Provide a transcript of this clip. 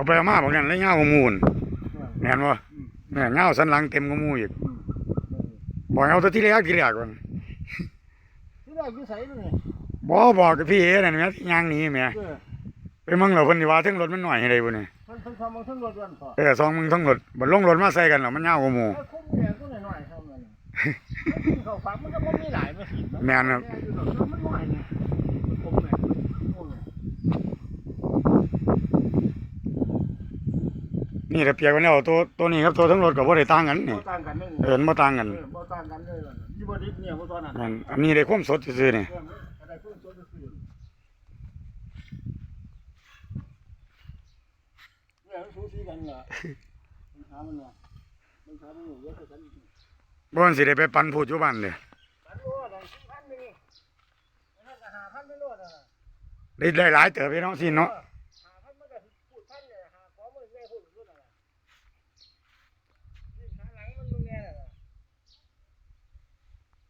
เอาไปเอามาบอกนั่นแล้วเงากว่าหมูนแม่นบ่อืมแม่เงาสันหลังเต็มกว่าหมูอีกอืมบอกเอาตัวที่แรกที่แรกก่อนที่แรกอยู่ไสนู่นนี่บ่บอกกับพี่เอ๋นั่นแหม่ที่ย่างหนี้แหม่เออไปมึงเหรอเพิ่นสิว่าถึงรถมันหน่อยให้ได้บ่นี่เพิ่นเพิ่นทำมาทั้งรถวันพอเออซองมึงทั้งรถบ่ลงรถมาใส่กันหรอกมันยาวกว่าหมู่แล้วคุ้มแก่ก็หน่อยๆเท่านั้นมันกินข้าวฝังมันก็บ่มีหลายมาสิแม่นครับ อยู่ดอกมันน้อยไงผมแม่โอ้ย นี่ถ้าเปรียบกันแล้วตัวตัวนี้ครับตัวทั้งรถก็บ่ได้ต่างกันนี่บ่ต่างกันเลยเออมันบ่ต่างกันเออบ่ต่างกันเลยล่ะยี่บ่ดิบเนี่ยบ่ตอนนั้นนั่นอันนี้ได้ความสดซื่อๆนี่เอออะไรเพิ่นสดซื่อเนี่ยมันสูสีกันล่ะมันถามมันว่ามันถามมันอยู่เยอะกว่ากันอีกบ่มันสิได้ไปปันพูดอยู่บ้านเด้อพันโลดอะสี่พันนี่นี่นั่นก็ห้าพันไม่โลดอะได้ได้หลายเติบพี่น้องสิเนาะเออ